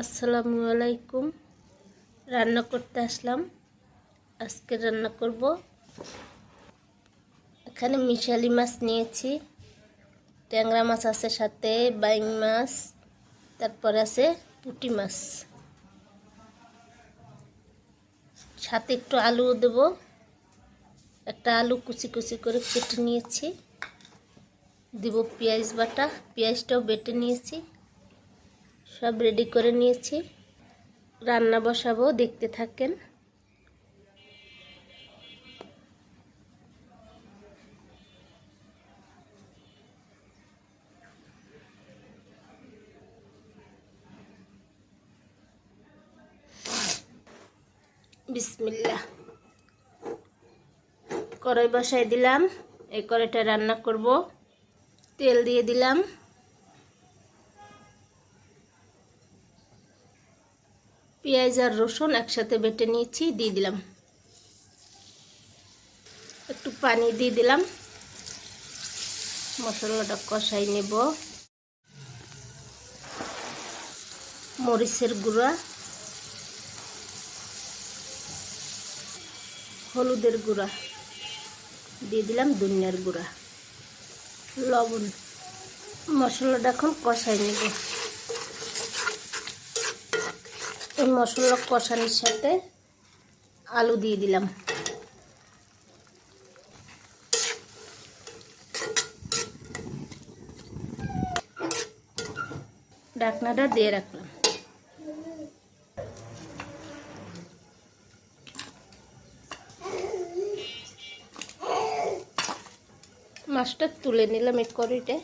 আসসালামু আলাইকুম। রান্না করতে আসলাম। আজকে রান্না করব। এখানে মিশালি মাছ নিয়েছি। ট্যাংরা মাছ আছে সাথে, বাইং মাছ, তারপর আছে পুঁটি মাছ। সাথে একটু আলুও দেব। একটা আলু কুচি কুচি করে কেটে নিয়েছি। দিব পেঁয়াজ বাটা। পেঁয়াজটাও বেটে নিয়েছি। সব রেডি করে নিয়েছি। রান্না বসাবো, দেখতে থাকেন। বিসমিল্লা কড়াই বসাই দিলাম, এই কড়াইটা রান্না করব। তেল দিয়ে দিলাম। পেঁয়াজ আর রসুন একসাথে বেটে নিয়েছি, দিয়ে দিলাম। একটু পানি দিয়ে দিলাম। মশলাটা কষাই নেব। মরিচের গুঁড়া। হলুদের গুঁড়া। দিয়ে দিলাম দুনিয়ার গুঁড়া। লবণ। মশলাটা এখন কষাই নেব। এই মশলা কষানোর সাথে আলু দিয়ে দিলাম। ডাকনাটা দিয়ে রাখলাম। মাছটা তুলে নিলাম এই কড়িতে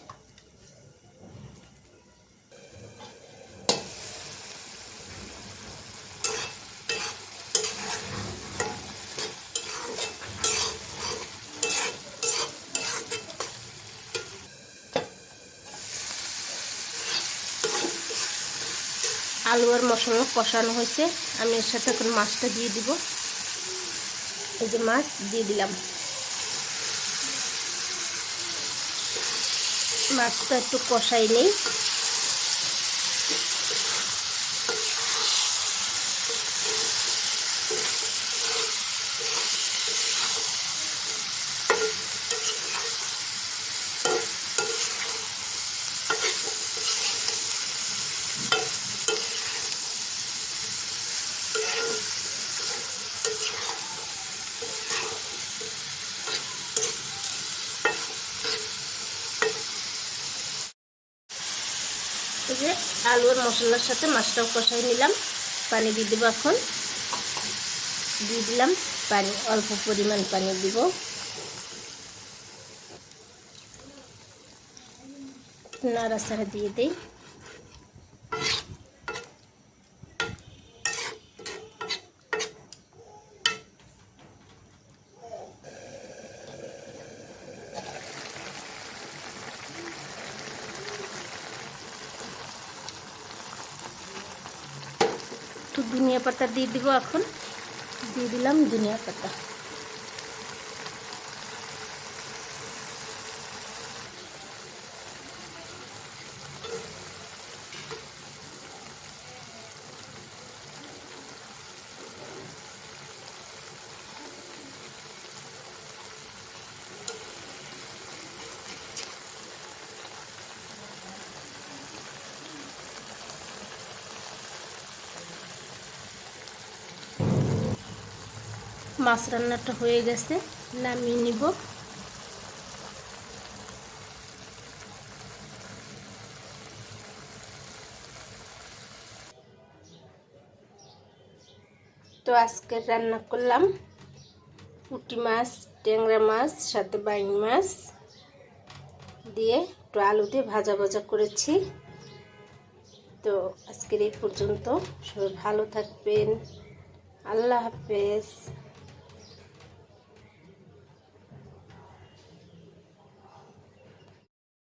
আলু আর মশলা কষানো হয়েছে। আমি এর সাথে এখন মাছটা দিয়ে দিব। এই যে মাছ, দিয়ে দিলাম। মাছটা একটু কষাই নেই। এই যে আলু আর মশলার সাথে মাছটাও কষাই নিলাম। পানি দিয়ে দেবো এখন। দিয়ে দিলাম পানি, অল্প পরিমাণ পানি দিব। নাড়াচাড়া দিয়ে দিই। ধনিয়া পাতা দিয়ে দিব এখন। দিয়ে দিলাম ধনিয়া পাতা। মাছ রান্নাটা হয়ে গেছে, নামিয়ে নিব। তো আজকে রান্না করলাম পুঁটি মাছ, ট্যাংরা মাছ, সাথে বাইং মাছ দিয়ে একটু আলু দিয়ে ভাজা ভাজা করেছি। তো আজকের এই পর্যন্ত সবাই ভালো থাকবেন, আল্লাহ হাফেজ।